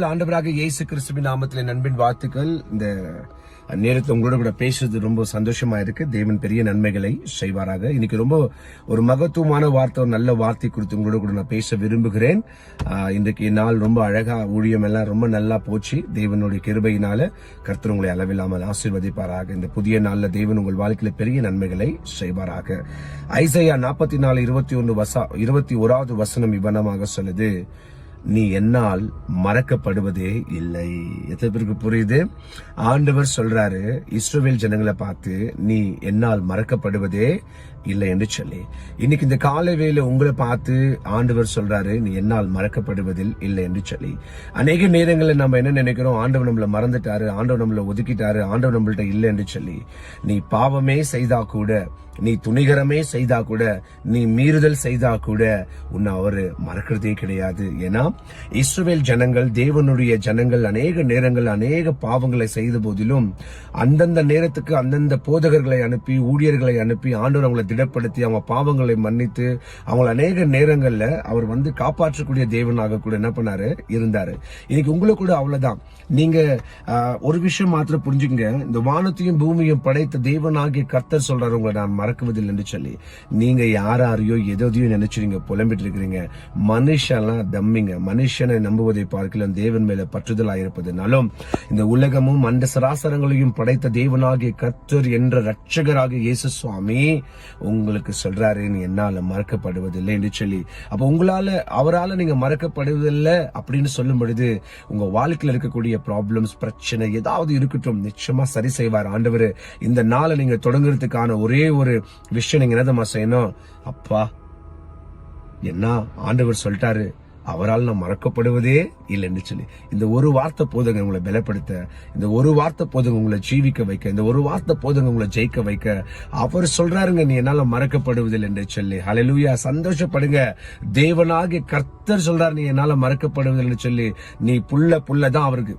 நாள் ஆண்டவராக இயேசு கிறிஸ்துவின் நாமத்தில் நண்பின் வாழ்த்துக்கள் இந்த நேரத்தை உங்களோட கூட பேசுறது ரொம்ப சந்தோஷமா இருக்கு. தேவன் பெரிய நன்மைகளை செய்வாராக. இன்னைக்கு ரொம்ப ஒரு மகத்துவமான வார்த்தை ஒரு நல்ல வார்த்தை குறித்து உங்களோட கூட நான் பேச விரும்புகிறேன். இன்றைக்கு நாள் ரொம்ப அழகா ஊழியம் எல்லாம் ரொம்ப நல்லா போச்சு. தேவனுடைய கிருபையினால கர்த்தர் உங்களை அளவில்லாமல் ஆசீர்வதிப்பாராக. இந்த புதிய நாள்ல தேவன் உங்கள் வாழ்க்கையில பெரிய நன்மைகளை செய்வாராக. ஐசையா நாற்பத்தி நாலு இருபத்தி ஒன்று வசா இருபத்தி ஓராவது வசனம் இவ்வனமாக சொல்லுது. நீ என்னால் மறக்கப்படுவதே இல்லை. எத்தனை பேருக்கு புரியுது? ஆண்டவர் சொல்றாரு இஸ்ரோவேல் ஜனங்களை பார்த்து நீ என்னால் மறக்கப்படுவதே இல்லை என்று சொல்லி. இன்னைக்கு இந்த காலை வேளை உங்களை பார்த்து ஆண்டவர் சொல்றாரு நீ என்னால் மறக்கப்படுவதில் இல்லை என்று சொல்லி. அநேக நேரங்களில் நம்ம என்ன நினைக்கிறோம்? ஆண்டவர் நம்மளை மறந்துட்டாரு ஆண்டவர் நம்மள ஒதுக்கிட்டாரு ஆண்டவர் நம்மள்ட்ட இல்லை என்று சொல்லி. நீ பாவமே செய்தா கூட நீ துணிகரமே செய்தா கூட நீ மீறுதல் செய்தா கூட உன்னை அவரு மறக்கிறதே கிடையாது. ஏன்னா இஸ்ரேல் ஜனங்கள் தேவனுடைய ஜனங்கள் அநேக நேரங்கள் அநேக பாவங்களை செய்த போதிலும் அந்தந்த நேரத்துக்கு அந்தந்த போதகர்களை அனுப்பி ஊழியர்களை அனுப்பி ஆண்டவர் அவங்களை திடப்படுத்தி அவங்க பாவங்களை மன்னித்து அவங்கள அநேக நேரங்களில் அவர் வந்து காப்பாற்றக்கூடிய தேவனாக கூட என்ன பண்ணாரு? இருந்தாரு. இன்னைக்கு உங்களுக்கு கூட அவ்வளவுதான். நீங்க ஒரு விஷயம் மாத்திரம் புரிஞ்சுங்க இந்த வானத்தையும் பூமியும் படைத்த தேவனாகிய கர்த்தர் சொல்றாரு. உங்களை நான் மறக்குவதில்லை என்று சொல்லி. நீங்க யாரையோ எதையோ நினைச்சிருங்க புலம்பிட்டு இருக்கிறீங்க. மனுஷெல்லாம் தம்மிங்க. மனுஷனை நம்புவதை பார்க்கலாம் தேவன் மேல பற்றுதலா இருப்பதுனாலும் இந்த உலகமும் அந்த சராசரங்களையும் படைத்த தேவனாகிய கர்த்தர் என்ற ரட்சகராகிய இயேசு சுவாமி உங்களுக்கு சொல்றாரு என்னால மறக்கப்படுவதில்லை என்று சொல்லி. அப்ப உங்களால அவரால நீங்க மறக்கப்படுவதில்லை அப்படின்னு சொல்லும் பொழுது உங்க வாழ்க்கையில் இருக்கக்கூடிய ப்ராப்ளம்ஸ் பிரச்சனை ஏதாவது இருக்கட்டும் நிச்சயமா சரி செய்வார். ஆண்டவர் இந்த நாளை நீங்க தொடங்குறதுக்கான ஒரே ஒரு விஷயம் நீங்க என்னதமா செய்யணும்? அப்பா என்ன ஆண்டவர் சொல்லிட்டாரு? அவரால் நான் மறக்கப்படுவதே இல்லைன்னு சொல்லி. இந்த ஒரு வார்த்தை போதுங்க உங்களை பலப்படுத்த. இந்த ஒரு வார்த்தை போதுங்க உங்களை ஜீவிக்க வைக்க. இந்த ஒரு வார்த்தை போதுங்க உங்களை ஜெயிக்க வைக்க. அவர் சொல்றாருங்க நீ என்னால மறக்கப்படுவதில்லை என்று சொல்லி. ஹலலூயா சந்தோஷப்படுங்க. தேவனாகிய கர்த்தர் சொல்றாரு நீ என்னால மறக்கப்படுவதில்லைன்னு சொல்லி. நீ புள்ள புள்ள தான் அவருக்கு.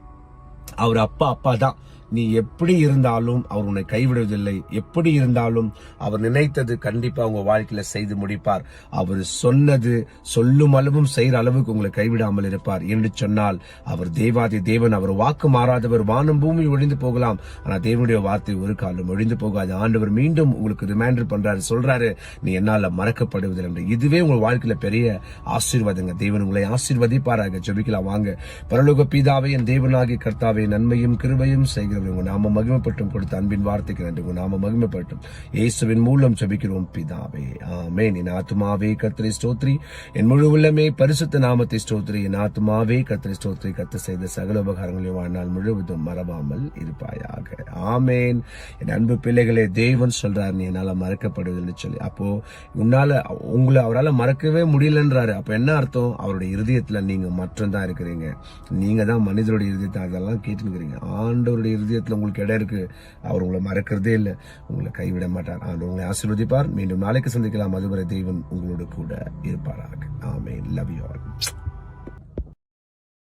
அவர் அப்பா அப்பா தான் நீ எப்படி இருந்தாலும் அவர் உன்னை கைவிடுவதில்லை. எப்படி இருந்தாலும் அவர் நினைத்தது கண்டிப்பா உங்க வாழ்க்கையில செய்து முடிப்பார். அவர் சொன்னது சொல்லும் அளவும் செய்யற அளவுக்கு உங்களை கைவிடாமல் இருப்பார் என்று சொன்னால் அவர் தேவாதி தேவன் அவர் வாக்கு மாறாதவர் வானம் பூமி ஒழிந்து போகலாம். ஆனா தேவனுடைய வார்த்தை ஒரு காலம் ஒழிந்து போகாது. ஆண்டவர் மீண்டும் உங்களுக்கு ரிமைண்டர் பண்றாரு சொல்றாரு நீ என்னால மறக்கப்படுவதில்லை என்று. இதுவே உங்கள் வாழ்க்கையில பெரிய ஆசீர்வாதங்க. தேவன் உங்களை ஆசீர்வதிப்பாராக. ஜெபிக்கலாம் வாங்க. பரலோக பீதாவை என் தேவனாகி கர்த்தாவை நன்மையும் கிருபையும் செய்கிறவர் உங்க நாம மகிமைப்பட்டும். கொடுத்த அன்பின் வார்த்தைக்கு நன்றி. உங்க நாம மகிமைப்பட்டும். இயேசுவின் மூலம் ஜெபிக்கிறோம். பிதாவே ஆமே என் ஆத்மாவே கர்த்தரை ஸ்தோத்ரி. என் முழு உள்ளமே பரிசுத்த நாமத்தை ஸ்தோத்ரி. என் ஆத்மாவே கர்த்தரை ஸ்தோத்ரி. கத்து செய்த சகல உபகாரங்களையும் வாழ்நாள் முழுவதும் மறவாமல் இருப்பாயாக. ஆமேன். என் அன்பு பிள்ளைகளே தேவன் சொல்றார் நீ என்னால மறக்கப்படுவதில்லை சொல்லி. அப்போ உன்னால உங்களை அவரால் மறக்கவே முடியலன்றாரு. அப்ப என்ன அர்த்தம்? அவருடைய இருதயத்துல நீங்க மட்டும்தான் இருக்கிறீங்க. நீங்க தான் மனிதருடைய இருதயத்தை அதெல்லாம் கேட்டுக்கிறீங்க ஆண்டவருடைய இருதயத்தில் உங்களுக்கு இடம் இருக்கு. அவர் உங்களை மறக்கிறதே இல்லை. உங்களை கைவிட மாட்டார். ஆண்டு உங்களை ஆசீர்வதிப்பார். மீண்டும் நாளைக்கு சந்திக்கலாம். அதுவரை தெய்வன் உங்களோட கூட இருப்பாராக. ஆமே லவ் யூ ஆல்